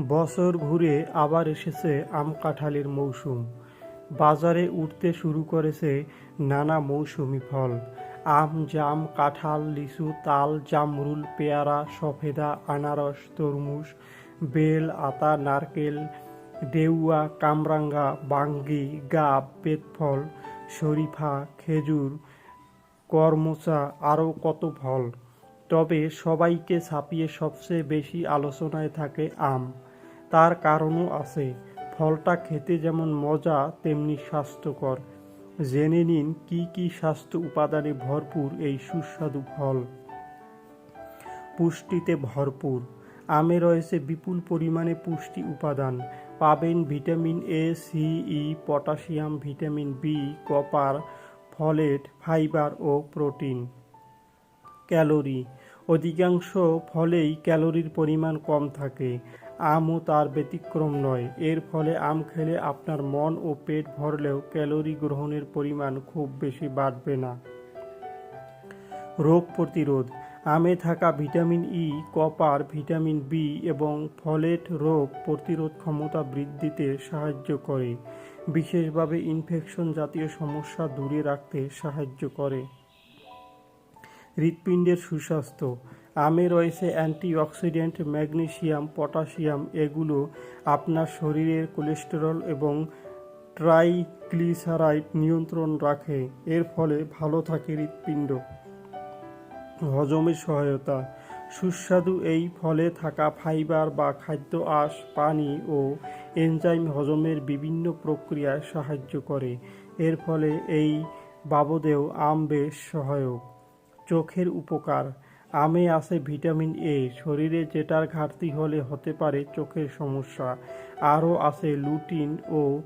বছর ঘুরে আবার এসেছে আম কাঁঠালের মৌসুম। বাজারে উঠতে শুরু করেছে নানা মৌসুমি ফল। আম, জাম, কাঁঠাল, লিচু, তাল, জামরুল, পেয়ারা, সফেদা, আনারস, তরমুজ, বেল, আতা, নারকেল ডেউয়া কামরাঙ্গা, বাঙ্গি, গাব, পেটফল, শরীফা, খেজুর, করমচা আরও কত ফল। তবে সবাইকে ছাপিয়ে সবচেয়ে বেশি আলোচনায় থাকে আম। তার কারণও আছে। ফলটা খেতে যেমন মজা, তেমনি স্বাস্থ্যকর। জেনে নিন কি কি স্বাস্থ্য উপাদানে ভরপুর এই সুস্বাদু ফল। পুষ্টিতে ভরপুর। আমে রয়েছে বিপুল পরিমাণে পুষ্টি উপাদান। পাবেন vitamin A C E potassium, vitamin B copper, folate, fibre O protein. Calorie. অধিকাংশ ফলেই ক্যালোরির পরিমাণ কম থাকে। আমও তার ব্যতিক্রম নয়। এর ফলে আম খেলে আপনার মন ও পেট ভরলেও ক্যালোরি গ্রহণের পরিমাণ খুব বেশি বাড়বে না। রোগ প্রতিরোধ। আমে থাকা vitamin E, copper, vitamin B এবং ফলেট রোগ প্রতিরোধ ক্ষমতা বৃদ্ধিতে সাহায্য করে। বিশেষভাবে ইনফেকশন জাতীয় সমস্যা দূরে রাখতে সাহায্য করে। হৃৎপিণ্ডের সুস্বাস্থ্য। আমে রয়েছে অ্যান্টিঅক্সিডেন্ট, ম্যাগনেসিয়াম পটাশিয়াম এগুলো আপনার শরীরের কোলেস্টেরল এবং ট্রাইগ্লিসারাইড নিয়ন্ত্রণ রাখে। এর ফলে ভালো থাকে হৃৎপিণ্ড। হজমের সহায়তা। সুস্বাদু এই ফলে থাকা ফাইবার বা খাদ্য আঁশ, পানি ও এনজাইম হজমের বিভিন্ন প্রক্রিয়ায় সাহায্য করে। এর ফলে এই বাবদেও আম বেশ সহায়ক। চোখের উপকার। আমে আছে ভিটামিন এ শরীরে যেটার ঘাটতি হলে হতে পারে চোখের সমস্যা। আরও আছে লুটিন ও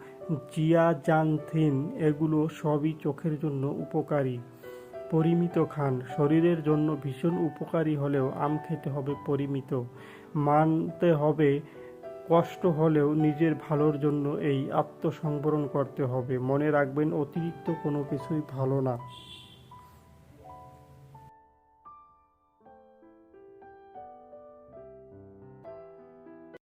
জিয়াজানথিন। এগুলো সবই চোখের জন্য উপকারী। পরিমিত খান। শরীরের জন্য ভীষণ উপকারী হলেও আম খেতে হবে পরিমিত। মানতে হবে, কষ্ট হলেও নিজের ভালোর জন্য এই আত্মসংবরণ করতে হবে। মনে রাখবেন, অতিরিক্ত কোনো কিছুই ভালো না।